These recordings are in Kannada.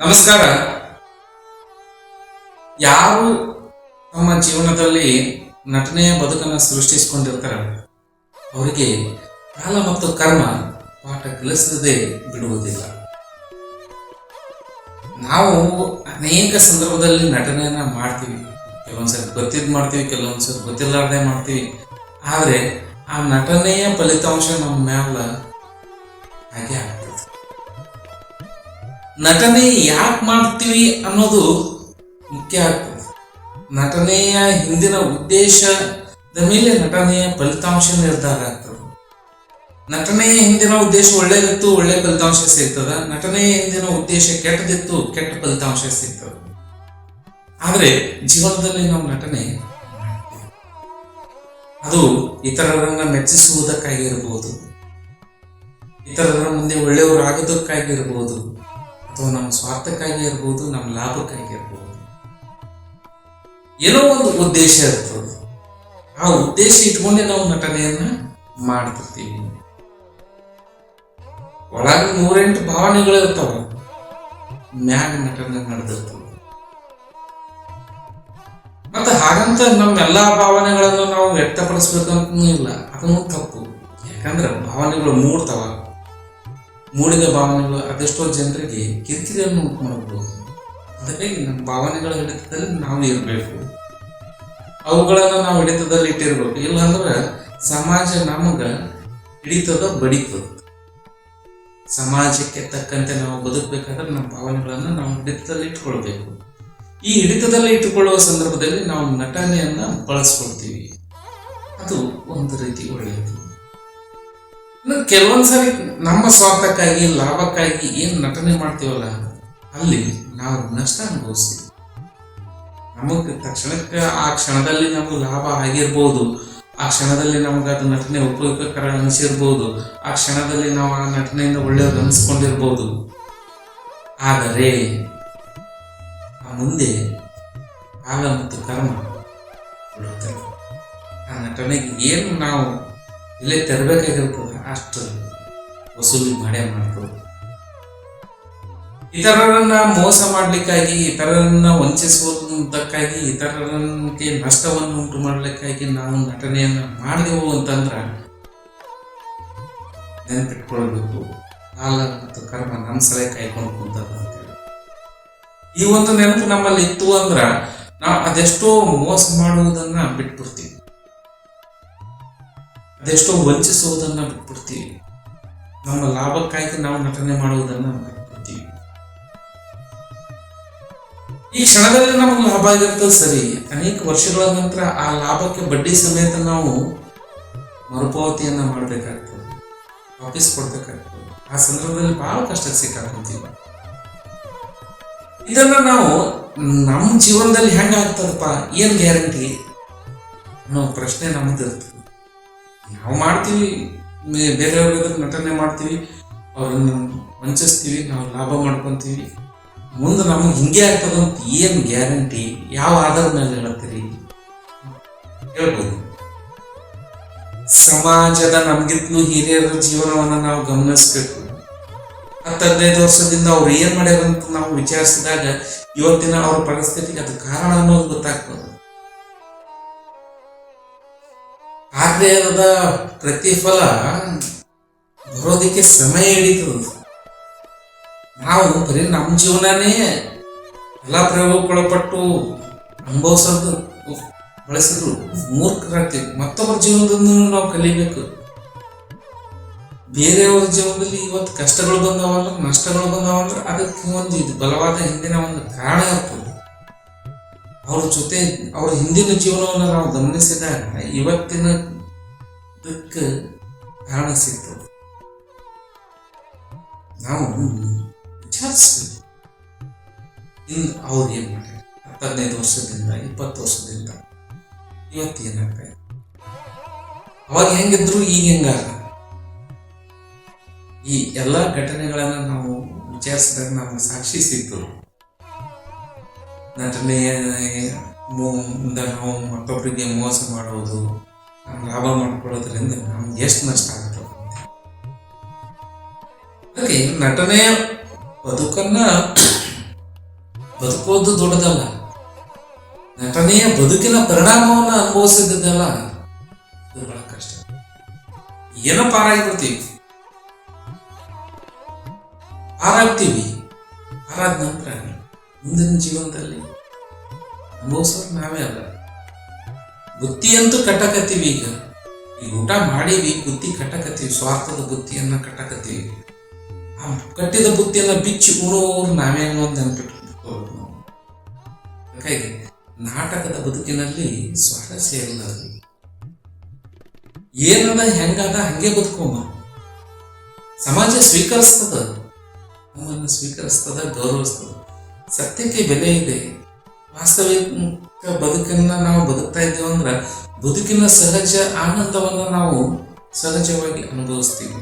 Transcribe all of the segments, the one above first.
ನಮಸ್ಕಾರ. ಯಾರು ತಮ್ಮ ಜೀವನದಲ್ಲಿ ನಟನೆಯ ಬದುಕನ್ನು ಸೃಷ್ಟಿಸಿಕೊಂಡಿರ್ತಾರ? ಅವರಿಗೆ ಕಾಲ ಮತ್ತು ಕರ್ಮ ಪಾಠ ಕಲಿಸದೆ ಬಿಡುವುದಿಲ್ಲ. ನಾವು ಅನೇಕ ಸಂದರ್ಭದಲ್ಲಿ ನಟನೆಯನ್ನ ಮಾಡ್ತೀವಿ. ಕೆಲವೊಂದ್ಸರಿ ಗೊತ್ತಿದ್ ಮಾಡ್ತೀವಿ ಕೆಲವೊಂದ್ಸರಿ ಗೊತ್ತಿಲ್ಲಾರ್ದೆ ಮಾಡ್ತೀವಿ. ಆದ್ರೆ ಆ ನಟನೆಯ ಫಲಿತಾಂಶ ನಮ್ಮ ಮ್ಯಾಲ ಹಾಗೆ ಆಗ್ತದೆ ನಟನೆ ಯಾಕೆ ಮಾಡ್ತೀವಿ ಅನ್ನೋದು ಮುಖ್ಯ ಆಗ್ತದೆ. ನಟನೆಯ ಹಿಂದಿನ ಉದ್ದೇಶದ ಮೇಲೆ ನಟನೆಯ ಫಲಿತಾಂಶ ನಿರ್ಧಾರ ಆಗ್ತದೆ. ನಟನೆಯ ಹಿಂದಿನ ಉದ್ದೇಶ ಒಳ್ಳೇದಿತ್ತು, ಒಳ್ಳೆ ಫಲಿತಾಂಶ ಸಿಗ್ತದ. ನಟನೆಯ ಹಿಂದಿನ ಉದ್ದೇಶ ಕೆಟ್ಟದಿತ್ತು, ಕೆಟ್ಟ ಫಲಿತಾಂಶ ಸಿಗ್ತದ. ಆದ್ರೆ ಜೀವನದಲ್ಲಿ ನಾವು ನಟನೆ ಅದು ಇತರರನ್ನ ಮೆಚ್ಚಿಸುವುದಕ್ಕಾಗಿ ಇರಬಹುದು ಇತರರ ಮುಂದೆ ಒಳ್ಳೆಯವರು ಆಗೋದಕ್ಕಾಗಿ ಇರಬಹುದು ಅಥವಾ ನಮ್ಮ ಸ್ವಾರ್ಥಕ್ಕಾಗಿ ಇರ್ಬೋದು, ನಮ್ಮ ಲಾಭಕ್ಕಾಗಿ ಇರ್ಬೋದು. ಏನೋ ಒಂದು ಉದ್ದೇಶ ಇರ್ತದೆ. ಆ ಉದ್ದೇಶ ಇಟ್ಕೊಂಡೆ ನಾವು ನಟನೆಯನ್ನ ಮಾಡ್ತಿರ್ತೀವಿ. ಒಳಗ ನೂರೆಂಟು ಭಾವನೆಗಳು ಇರ್ತಾವ. ಮ್ಯಾಗ ನಟನೆ ನಡೆದಿರ್ತವೆ ಮತ್ತೆ ಹಾಗಂತ ನಮ್ಮೆಲ್ಲಾ ಭಾವನೆಗಳನ್ನು ನಾವು ವ್ಯಕ್ತಪಡಿಸ್ಬೇಕಂತನೂ ಇಲ್ಲ. ಅದನ್ನು ತಪ್ಪು. ಯಾಕಂದ್ರೆ ಭಾವನೆಗಳು ಮೂಡ್ತಾವ. ಮೂಡಿದ ಭಾವನೆಗಳು ಅದೆಷ್ಟೋ ಜನರಿಗೆ ಕಿರಿಕಿರಿಯನ್ನು ಉಂಟು ಮಾಡಬಹುದು ಅದಕ್ಕಾಗಿ ನಮ್ಮ ಭಾವನೆಗಳ ಹಿಡಿತದಲ್ಲಿ ನಾವು ಇರಬೇಕು. ಅವುಗಳನ್ನು ನಾವು ಹಿಡಿತದಲ್ಲಿ ಇಟ್ಟಿರ್ಬೇಕು. ಇಲ್ಲಾಂದ್ರೆ ಸಮಾಜ ನಮಗ ಹಿಡಿತದ ಬಡಿತದ. ಸಮಾಜಕ್ಕೆ ತಕ್ಕಂತೆ ನಾವು ಬದುಕಬೇಕಾದ್ರೆ ನಮ್ಮ ಭಾವನೆಗಳನ್ನು ನಾವು ಹಿಡಿತದಲ್ಲಿ ಇಟ್ಕೊಳ್ಬೇಕು. ಈ ಹಿಡಿತದಲ್ಲಿ ಇಟ್ಟುಕೊಳ್ಳುವ ಸಂದರ್ಭದಲ್ಲಿ ನಾವು ನಟನೆಯನ್ನ ಬಳಸ್ಕೊಳ್ತೀವಿ. ಅದು ಒಂದು ರೀತಿ ಒಳ್ಳೆಯದು. ಕೆಲವೊಂದ್ಸರಿ ನಮ್ಮ ಸ್ವಾರ್ಥಕ್ಕಾಗಿ, ಲಾಭಕ್ಕಾಗಿ ಏನು ನಟನೆ ಮಾಡ್ತೀವಲ್ಲ, ಅಲ್ಲಿ ನಾವು ನಷ್ಟ ಅನುಭವಿಸ್ತೀವಿ. ನಮಗೆ ತಕ್ಷಣಕ್ಕೆ ಆ ಕ್ಷಣದಲ್ಲಿ ನಮಗೆ ಲಾಭ ಆಗಿರ್ಬೋದು. ಆ ಕ್ಷಣದಲ್ಲಿ ನಮ್ಗೆ ಅದು ನಟನೆ ಉಪಯೋಗಕರ ಅನಿಸಿರ್ಬೋದು. ಆ ಕ್ಷಣದಲ್ಲಿ ನಾವು ಆ ನಟನೆಯಿಂದ ಒಳ್ಳೆಯದು ಅನಿಸ್ಕೊಂಡಿರ್ಬೋದು. ಆದರೆ, ಆ ಮುಂದೆ ಕಾಲ ಮತ್ತು ಕರ್ಮ ಆ ನಟನೆಗೆ ಏನು ನಾವು ಇಲ್ಲೇ ತರಬೇಕಾಗಿರ್ತದೆ ಅಷ್ಟು ವಸೂಲಿ ಮಾಡೇ ಮಾಡ್ತದೆ ಇತರರನ್ನ ಮೋಸ ಮಾಡ್ಲಿಕ್ಕಾಗಿ ಇತರರನ್ನ ವಂಚಿಸುವುದಕ್ಕಾಗಿ ಇತರರಿಗೆ ನಷ್ಟವನ್ನು ಉಂಟು ಮಾಡಲಿಕ್ಕಾಗಿ ನಾವು ನಟನೆಯನ್ನ ಮಾಡಿದೆವು ಅಂತಂದ್ರ ನೆನಪಿಟ್ಕೊಳ್ಬೇಕು. ಕಾಲ ಮತ್ತು ಕರ್ಮ ನಮ್ಮ ಸಲ ಕಾಯ್ಕೊಂಡು ಕುಂತದ ಅಂತೇಳಿ ಈ ಒಂದು ನೆನಪು ನಮ್ಮಲ್ಲಿ ಇತ್ತು ಅಂದ್ರ ನಾವು ಅದೆಷ್ಟೋ ಮೋಸ ಮಾಡುವುದನ್ನ ಬಿಟ್ಬಿಡ್ತೀವಿ. ಅದೆಷ್ಟೋ ವಂಚಿಸುವುದನ್ನು ಬಿಟ್ಬಿಡ್ತೀವಿ. ನಮ್ಮ ಲಾಭಕ್ಕಾಗಿ ನಾವು ನಟನೆ ಮಾಡುವುದನ್ನು ಬಿಟ್ಬಿಡ್ತೀವಿ. ಈ ಕ್ಷಣದಲ್ಲಿ ನಮಗೆ ಲಾಭ ಆಗಿರ್ತದೆ ಸರಿ, ಅನೇಕ ವರ್ಷಗಳ ನಂತರ ಆ ಲಾಭಕ್ಕೆ ಬಡ್ಡಿ ಸಮೇತ ನಾವು ಮರುಪಾವತಿಯನ್ನ ಮಾಡಬೇಕಾಗ್ತದೆ. ವಾಪಸ್ ಕೊಡ್ಬೇಕಾಗ್ತದೆ. ಆ ಸಂದರ್ಭದಲ್ಲಿ ಬಹಳ ಕಷ್ಟ ಸಿಕ್ಕಾಕೊಂತೀವಿ. ಇದನ್ನ ನಾವು ನಮ್ಮ ಜೀವನದಲ್ಲಿ ಹೆಂಗಾಗ್ತದಪ್ಪ? ಏನ್ ಗ್ಯಾರಂಟಿ? ಅನ್ನೋ ಪ್ರಶ್ನೆ ನಮ್ಮದಿರ್ತದೆ ನಾವು ಮಾಡ್ತೀವಿ. ಮೇ- ಬೇರೆಯವ್ರ ಎದುರು ನಟನೆ ಮಾಡ್ತೀವಿ. ಅವ್ರನ್ನ ವಂಚಿಸ್ತೀವಿ. ನಾವು ಲಾಭ ಮಾಡ್ಕೊತೀವಿ. ಮುಂದೆ ನಮಗೆ ಹಿಂಗೆ ಆಗ್ತದಂತ ಏನು ಗ್ಯಾರಂಟಿ? ಯಾವ ಆಧಾರದ ಮೇಲೆ ಹೇಳ್ತೀರಿ ಹೇಳ್ಬೋದು. ಸಮಾಜದ ನಮ್ಗಿಂತಲೂ ಹಿರಿಯರ ಜೀವನವನ್ನ ನಾವು ಗಮನಿಸ್ಬೇಕು. ಹತ್ತು ಹದಿನೈದು ವರ್ಷದಿಂದ ಅವ್ರು ಏನ್ ಮಾಡ್ಯಾರಂತ ನಾವು ವಿಚಾರಿಸಿದಾಗ ಇವತ್ತಿನ ಅವ್ರ ಪರಿಸ್ಥಿತಿಗೆ ಅದು ಕಾರಣ ಅನ್ನೋದು ಗೊತ್ತಾಗ್ತದೆ. ಕಾರ್ಯದ ಪ್ರತಿಫಲ ಬರೋದಕ್ಕೆ ಸಮಯ ಹಿಡಿತದ. ನಾವು ಬರೀ ನಮ್ಮ ಜೀವನನೇ ಎಲ್ಲ ಪ್ರಯೋಗಕ್ಕೊಳಪಟ್ಟು ಅನುಭವಿಸೋದು ಬಳಸಿದ್ರು ಮೂರ್ಖರಾಗ್ತೀವಿ. ಮತ್ತೊಬ್ಬರ ಜೀವನದಿಂದ ನಾವು ಕಲಿಬೇಕು. ಬೇರೆಯವ್ರ ಜೀವನದಲ್ಲಿ ಇವತ್ತು ಕಷ್ಟಗಳು ಬಂದವಲ್ಲ, ನಷ್ಟಗಳು ಬಂದವಂದ್ರೆ ಅದಕ್ಕೆ ಒಂದು ಇದು ಬಲವಾದ ಹಿಂದಿನ ಒಂದು ಕಾರಣ ಇರ್ತದೆ. ಅವ್ರ ಜೊತೆ, ಅವ್ರ ಹಿಂದಿನ ಜೀವನವನ್ನು ನಾವು ಗಮನಿಸಿದಾಗ, ಇವತ್ತಿನ ಇದಕ್ಕೆ ಕಾರಣ ಸಿಗ್ತದೆ. ನಾವು ವಿಚಾರಿಸ್ಬೇಕು. ಇನ್ನು ಅವ್ರು ಏನು ಮಾಡ್ಯಾರ ಹತ್ತು ವರ್ಷದಿಂದ, ಇಪ್ಪತ್ತು ವರ್ಷದಿಂದ ಇವತ್ತು ಏನಾಗ್ತಾ ಇದೆ? ಅವಾಗ ಹೆಂಗಿದ್ರು ಈಗ ಹೆಂಗಲ್ಲ? ಈ ಎಲ್ಲ ಘಟನೆಗಳನ್ನ ನಾವು ವಿಚಾರಿಸಿದಾಗ ನಾವು ಸಾಕ್ಷಿ ಸಿಕ್ತು. ನಟನೆಯ ಮುಂದೆ ನಾವು ಮತ್ತೊಬ್ಬರಿಗೆ ಮೋಸ ಮಾಡೋದು ಲಾಭ ಮಾಡ್ಕೊಳ್ಳೋದ್ರಿಂದ ನಮ್ಗೆ ಎಷ್ಟು ನಷ್ಟ ಆಗುತ್ತೆ ಅದಕ್ಕೆ ನಟನೆ ಬದುಕನ್ನ ಬದುಕೋದು ದೊಡ್ಡದಲ್ಲ. ನಟನೆಯ ಬದುಕಿನ ಪರಿಣಾಮವನ್ನು ಅನುಭವಿಸಿದ್ದಲ್ಲ ಇದು ಬಹಳ ಕಷ್ಟ. ಏನೋ ಪಾರಾಗಿಬಿಡ್ತೀವಿ. ಪಾರಾಗ್ತೀವಿ. ಪಾರಾದ ನಂತರ ಮುಂದಿನ ಜೀವನದಲ್ಲಿ ಅನುಭವಿಸೋದು ನಾವೇ ಅಲ್ಲ. ಬುತ್ತಿಯಂತೂ ಕಟ್ಟಕತ್ತೀವಿ ಈಗ. ಈಗ ಊಟ ಮಾಡೀವಿ ಬುತ್ತಿ ಕಟ್ಟಕತ್ತೀವಿ ಸ್ವಾರ್ಥದ ಬುತ್ತಿಯನ್ನ ಕಟ್ಟಕತ್ತೀವಿ ಆ ಕಟ್ಟಿದ ಬುತ್ತಿಯನ್ನ ಬಿಚ್ಚಿ ಊರೋರು ನಾವೇ ಅನ್ನೋದು ನೆನಪಿಟ್ಕೋಬೇಕು ನಾವು. ಹಾಗಾಗಿ ನಾಟಕದ ಬದುಕಿನಲ್ಲಿ ಸ್ವಾರಸ್ಯ ಇಲ್ಲ ಏನದ ಹೆಂಗದ ಹಂಗೆ ಬದುಕೋಮ ಸಮಾಜ ಸ್ವೀಕರಿಸ್ತದ. ನಮ್ಮನ್ನು ಸ್ವೀಕರಿಸ್ತದ, ಗೌರವಿಸ್ತದ. ಸತ್ಯಕ್ಕೆ ಬೆಲೆ ಇದೆ. ವಾಸ್ತವಿಕ ಬದುಕನ್ನ ನಾವು ಬದುಕ್ತಾ ಇದ್ದೇವೆ ಅಂದ್ರೆ ಬದುಕಿನ ಸಹಜ ಆನಂದವನ್ನ ನಾವು ಸಹಜವಾಗಿ ಅನುಭವಿಸ್ತೀವಿ.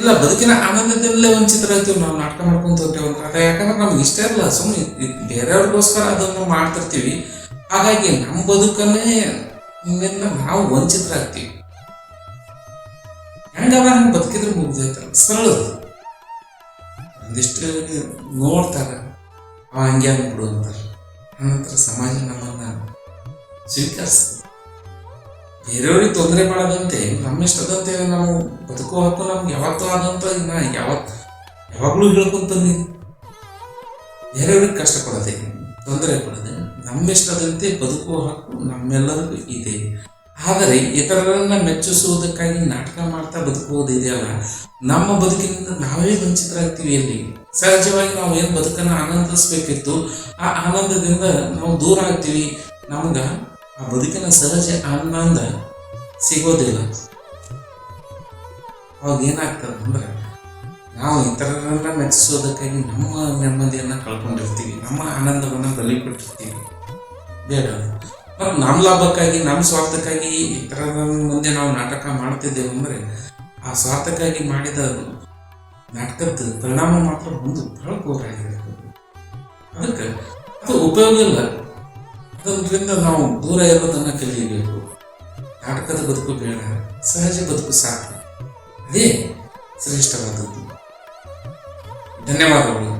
ಇಲ್ಲ, ಬದುಕಿನ ಆನಂದದಲ್ಲೇ ವಂಚಿತರಾಗ್ತೀವಿ ನಾವು ನಾಟಕ ಮಾಡ್ಕೊಂತ ಹೋಗ್ತೇವೆ ಅದ ಯಾಕಂದ್ರೆ ನಮ್ಗೆ ಇಷ್ಟ ಇರಲ್ಲ ಸುಮ್ಮನೆ ಬೇರೆಯವ್ರಿಗೋಸ್ಕರ ಅದನ್ನು ಮಾಡ್ತಿರ್ತೀವಿ. ಹಾಗಾಗಿ ನಮ್ಮ ಬದುಕನ್ನೇ ನಾವು ವಂಚಿತರಾಗ್ತೀವಿ. ಹೆಂಗವ ಹಂಗೆ ಬದುಕಿದ್ರೆ ಮುಗ್ದೈತಲ್ಲ ಸರಳ. ಒಂದಿಷ್ಟು ನೋಡ್ತಾರ ಅವ ಹಂಗೆ ಬಿಡು ಅಂತಾರೆ ಅನಂತರ ಸಮಾಜ ನಮ್ಮನ್ನ ಸ್ವೀಕರಿಸ್ತದೆ. ಬೇರೆಯವ್ರಿಗೆ ತೊಂದರೆ ಮಾಡದಂತೆ ನಮ್ಮಿಷ್ಟದಂತೆ ನಾವು ಬದುಕೋ ಹಕ್ಕು ನಮ್ಗೆ ಯಾವತ್ತೂ ಆದಂತ ನಾ ಯಾವತ್, ಯಾವಾಗಲೂ ಹೇಳ್ಕೊಂತೀನಿ ಬೇರೆಯವ್ರಿಗೆ ಕಷ್ಟ ತೊಂದರೆ ಕೊಡದೆ ನಮ್ಮಿಷ್ಟದಂತೆ ಬದುಕುವ ಹಕ್ಕು ನಮ್ಮೆಲ್ಲರಿಗೂ ಇದೆ. ಆದರೆ ಇತರರನ್ನ ಮೆಚ್ಚಿಸುವುದಕ್ಕಾಗಿ ನಾಟಕ ಮಾಡ್ತಾ ಬದುಕುವುದಿದೆಯಲ್ಲ ನಮ್ಮ ಬದುಕಿನಿಂದ ನಾವೇ ವಂಚಿತರಾಗ್ತೀವಿ ಎಲ್ಲಿ? ಸಹಜವಾಗಿ ನಾವು ಏನು ಬದುಕನ್ನು ಆನಂದಿಸಬೇಕಿತ್ತು, ಆ ಆನಂದದಿಂದ ನಾವು ದೂರ ಆಗ್ತೀವಿ. ನಮ್ಗೆ ಆ ಬದುಕಿನ ಸಹಜ ಆನಂದ ಸಿಗೋದಿಲ್ಲ. ಅವಾಗ ಏನಾಗ್ತದೆ ಅಂದ್ರೆ, ನಾವು ಇತರರನ್ನ ಮೆಚ್ಚಿಸೋದಕ್ಕಾಗಿ ನಮ್ಮ ನೆಮ್ಮದಿಯನ್ನ ಕಳ್ಕೊಂಡಿರ್ತೀವಿ, ನಮ್ಮ ಆನಂದವನ್ನ ಬಲಿ ಕೊಟ್ಟಿರ್ತೀವಿ ಬೇಡ. ನಮ್ಮ ಲಾಭಕ್ಕಾಗಿ ನಮ್ಮ ಸ್ವಾರ್ಥಕ್ಕಾಗಿ ಇತರರ ಮುಂದೆ ನಾವು ನಾಟಕ ಮಾಡ್ತಿದ್ದೇವೆ ಅಂದ್ರೆ, ಆ ಸ್ವಾರ್ಥಕ್ಕಾಗಿ ಮಾಡಿದ ನಾಟಕದ ಪರಿಣಾಮ ಮಾತ್ರ ಒಂದು ಬಹಳ ಆಗಿರ್ತದೆ ಅದಕ್ಕೆ ಅದು ಉಪಯೋಗ ಇಲ್ಲ. ಅದರಿಂದ ನಾವು ದೂರ ಇರೋದನ್ನ ಕಲಿಯಬೇಕು. ನಾಟಕದ ಬದುಕು ಬೇಡ, ಸಹಜ ಬದುಕು ಸಾಕು. ಅದೇ ಶ್ರೇಷ್ಠವಾದದ್ದು. ಧನ್ಯವಾದಗಳು.